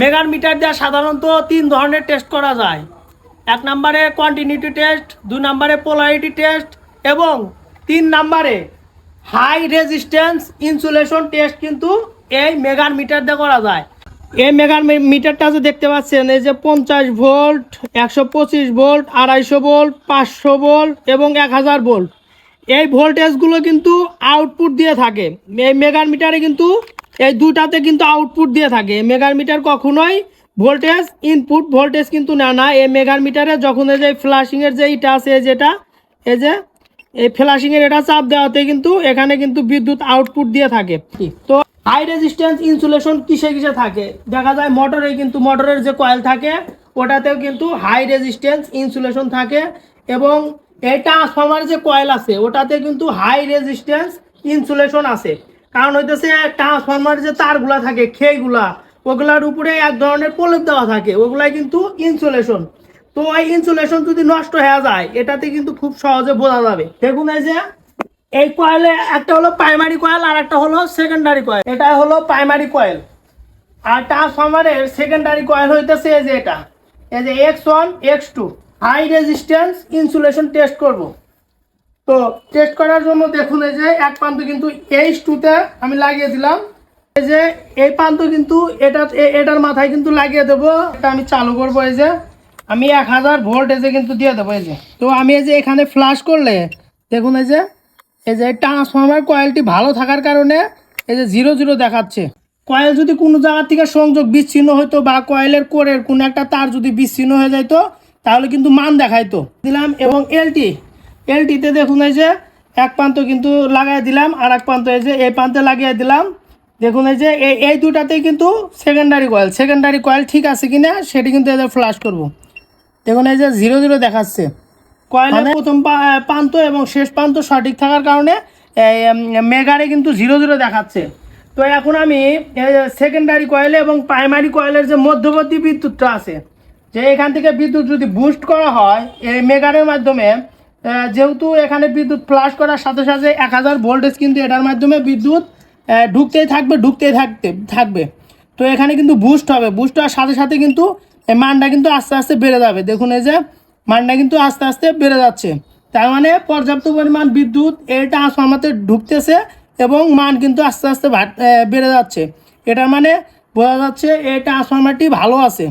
মেগার metre দিয়ে সাধারণত তিন ধরনের টেস্ট করা যায়। এক নম্বরে কন্টিনিউটি টেস্ট দুই নম্বরে পোলারিটি টেস্ট এবং তিন নম্বরে হাই রেজিস্ট্যান্স ইনসুলেশন টেস্ট কিন্তু এই মেগার মিটার দিয়ে করা যায়। এই মেগার মি- মিটারটা যে দেখতে পাচ্ছেন, এই যে পঞ্চাশ ভোল্ট একশো পঁচিশ ভোল্ট আড়াইশো ভোল্ট পাঁচশো ভোল্ট এবং এক হাজার ভোল্ট এই ভোল্টেজগুলো কিন্তু আউটপুট দিয়ে থাকে। এই মেগার মিটারে কিন্তু এই দুটাতে কিন্তু আউটপুট দিয়ে থাকে। মেগার মিটার কখনোই ভোল্টেজ ইনপুট ভোল্টেজ কিন্তু না না এই মেগার মিটারে যখন এই যে ফ্লাশিংয়ের যে ইটা আছে যেটা, এই যে, এই ফ্লাশিংয়ের এটা চাপ দেওয়াতে কিন্তু এখানে কিন্তু বিদ্যুৎ আউটপুট দিয়ে থাকে। তো হাই রেজিস্ট্যান্স ইনসুলেশন কিসে কিসে থাকে? দেখা যায় মোটরে কিন্তু মোটরের যে কয়েল থাকে, ওটাতেও কিন্তু হাই রেজিস্ট্যান্স ইনসুলেশন থাকে এবং এই ট্রান্সফর্মার যে কয়েল আছে, ওটাতে কিন্তু হাই রেজিস্ট্যান্স ইনসুলেশন আছে। কারণ হইতেছে ট্রান্সফর্মার যে তারগুলা থাকে, খেইগুলা, ওগুলার উপরে এক ধরনের প্রলেপ দেওয়া থাকে, ওগুলাই কিন্তু ইনসুলেশন তো এই ইনসুলেশন যদি নষ্ট হয়ে যায়, এটাতে কিন্তু খুব সহজে বোঝা যাবে। দেখুন এই যে, এই কয়েলে একটা হলো প্রাইমারি কয়েল আর একটা হলো সেকেন্ডারি কয়েল এটা হলো প্রাইমারি কয়েল আর ট্রান্সফর্মারের সেকেন্ডারি কয়েল হইতেছে এই যে এটা। এই যে X one X two high resistance insulation test করব। তো টেস্ট করার জন্য দেখুন এই যে এক প্রান্ত কিন্তু এইচ টুতে আমি লাগিয়ে দিলাম। এই যে এই প্রান্ত কিন্তু এটা, এটার মাথায় কিন্তু লাগিয়ে দেবো। এটা আমি চালু করব এই যে। আমি এক হাজার ভোল্টেজে কিন্তু দিয়ে দেবো এই যে। তো আমি এই যে এখানে ফ্লাশ করলে, দেখুন এই যে এই যে ট্রান্সফর্মার কয়েলটি ভালো থাকার কারণে এই যে জিরো জিরো দেখাচ্ছে। কয়েল যদি কোনো জায়গা থেকে সংযোগ বিচ্ছিন্ন হতো বা কয়েলের কোরের কোনো একটা তার যদি বিচ্ছিন্ন হয়ে যাইতো, তাহলে কিন্তু মান দেখাইতো। দিলাম এবং এলটি এলটিতে দেখুন এই যে এক প্রান্ত কিন্তু লাগাই দিলাম আর এক প্রান্ত এই যে এই প্রান্তে লাগিয়ে দিলাম। দেখুন এই যে এই এই দুটাতেই কিন্তু সেকেন্ডারি কয়েল সেকেন্ডারি কয়েল ঠিক আছে কিনা সেটি কিন্তু এদের ফ্লাশ করব। দেখুন এই যে জিরো জিরো দেখাচ্ছে। কয়েলের প্রথম প্রান্ত এবং শেষ প্রান্ত সঠিক থাকার কারণে মেগারে কিন্তু জিরো জিরো দেখাচ্ছে। তো এখন আমি সেকেন্ডারি কয়েলে এবং প্রাইমারি কয়েলের যে মধ্যবর্তী বিদ্যুৎটা আছে যে এখান থেকে বিদ্যুৎ যদি বুস্ট করা হয় এই মেগারের মাধ্যমে যেহেতু এখানে বিদ্যুৎ ফ্লাশ করার সাথে সাথে এক হাজার ভোল্টেজ কিন্তু এটার মাধ্যমে বিদ্যুৎ ঢুকতেই থাকবে, ঢুকতেই থাকতে, থাকবে। তো এখানে কিন্তু বুস্ট হবে। বুস্ট হওয়ার সাথে সাথে কিন্তু মানটা কিন্তু আস্তে আস্তে বেড়ে যাবে। দেখুন এই যে, মানটা কিন্তু আস্তে আস্তে বেড়ে যাচ্ছে। তার মানে পর্যাপ্ত পরিমাণ বিদ্যুৎ এই ট্রান্সফর্মারতে ঢুকতেছে এবং মান কিন্তু আস্তে আস্তে বেড়ে যাচ্ছে। এটার মানে বোঝা যাচ্ছে এই ট্রান্সফর্মারটি ভালো আছে।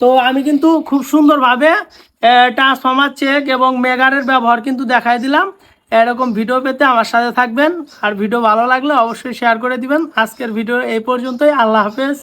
তো আমি কিন্তু খুব সুন্দরভাবে ট্রান্সফর্মার চেক এবং মেগারের ব্যবহার কিন্তু দেখাই দিলাম। এরকম ভিডিও পেতে আমার সাথে থাকবেন। আর ভিডিও ভালো লাগলে অবশ্যই শেয়ার করে দিবেন। আজকের ভিডিও এই পর্যন্তই। আল্লাহ হাফেজ।